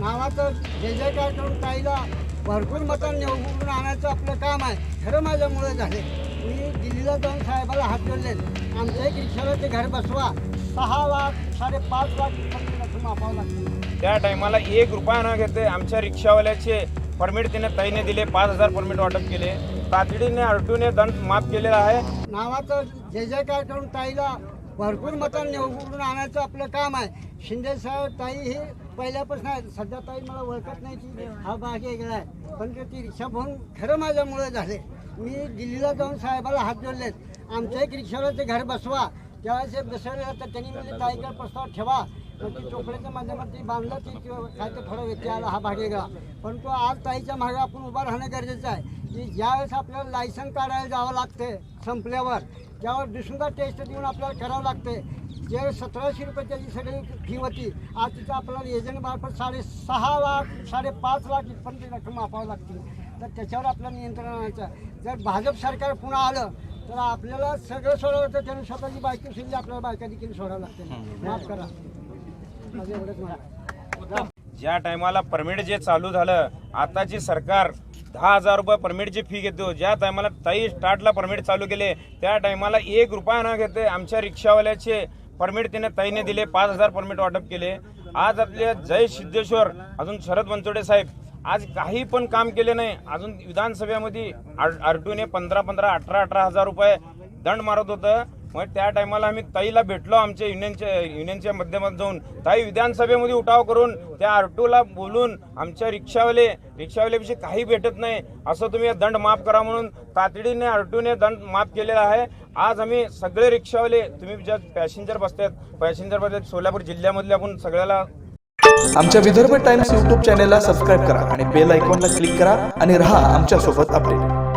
नावाचं जे जे काय करून ताईला भरपूर मतं निवडून आणायचं आपलं काम आहे. खरं माझ्यामुळे झाले. मी दिल्लीला जाऊन साहेबाला हात जोडले. आमच्या एक रिक्षाला ते घर बसवा. सहा लाख साडेपाच लाख मापावं लागते. त्या टायमाला एक रुपया न घेते आमच्या रिक्षावाल्याचे परमिट तिने ताईने दिले पाच हजार परमिट वाटप केले. तातडीने आरटूने दंड माफ केलेला आहे. नावाचं जे जे काय करून ताईला भरपूर मतं निवडून आणायचं आपलं काम आहे. शिंदे साहेब ताई हे पहिल्यापासून आहे सध्या ताई मला ओळखत नाही ती हा भाग वेगळा आहे. पण ती रिक्षा भाऊन खरं माझ्यामुळे झाले. मी दिल्लीला जाऊन साहेबाला हात जोडलेत. आमच्या एक रिक्षाला ते घर बसवा. त्यावेळेस ते बसवलं तर त्यांनी म्हणजे ताईकडे प्रस्ताव ठेवा. मग ती चोपड्याच्या माध्यमातून बांधलं ती काय तर थोडा व्यक्ती आला हा भाग वेगळा. पण तो आज ताईच्या मागे आपण उभा राहणं गरजेचं आहे. की ज्यावेळेस आपल्याला लायसन काढायला जावं लागते संपल्यावर त्यावर दुसरा टेस्ट देऊन आपल्याला करावं लागते जे सतराशे रुपये त्याची सगळी फी होती आज तिथं आपल्याला एजंट मार्फत साडेसहा लाख साडेपाच लाख इथपर्यंत रक्कम मापावं लागते. तर त्याच्यावर आपलं नियंत्रण आणायचं. जर भाजप सरकार पुन्हा आलं तर आपल्याला सगळं सोडावं लागतं. त्याने स्वतःची बायको सोडली आपल्याला बायका देखील सोडावं लागते. माफ करा. माझं एवढंच ज्या टायमाला परमिट जे चालू झालं आताची सरकार दहा हजार रुपये परमिटची फी घेतो. ज्या टायमाला ताई स्टार्टला परमिट चालू केले त्या टायमाला एक रुपया न घेते आमच्या रिक्षावाल्याचे परमिट तिने ताईने दिले पाच हजार परमिट वाटप केले. आज आपले जय सिद्धेश्वर अजून शरद बनचोडे साहेब आज काही पण काम केले नाही. अजून विधानसभेमध्ये आरटूने पंधरा पंधरा अठरा अठरा हजार रुपये दंड मारत होतं. मग त्या टायमाला आम्ही ताईला भेटलो आमच्या युनियनच्या युनियनच्या माध्यमात जाऊन. ताई विधानसभेमध्ये उठाव करून त्या आरटूला बोलून आमच्या रिक्षावाले रिक्षावाल्याविषयी काही भेटत नाही. असं तुम्ही दंड माफ करा म्हणून तातडीने आरटूने दंड माफ केलेला आहे. आज आम्ही सगळे रिक्षावाले तुम्ही ज्या पॅसेंजर बसतात पॅसेंजर बसतात सोलापूर जिल्ह्यामधले आपण सगळ्याला आमच्या विदर्भ टाइम्स यूट्यूब चॅनेलला सबस्क्राईब करा आणि बेल आयकॉनला क्लिक करा आणि राहा आमच्यासोबत अपडेट.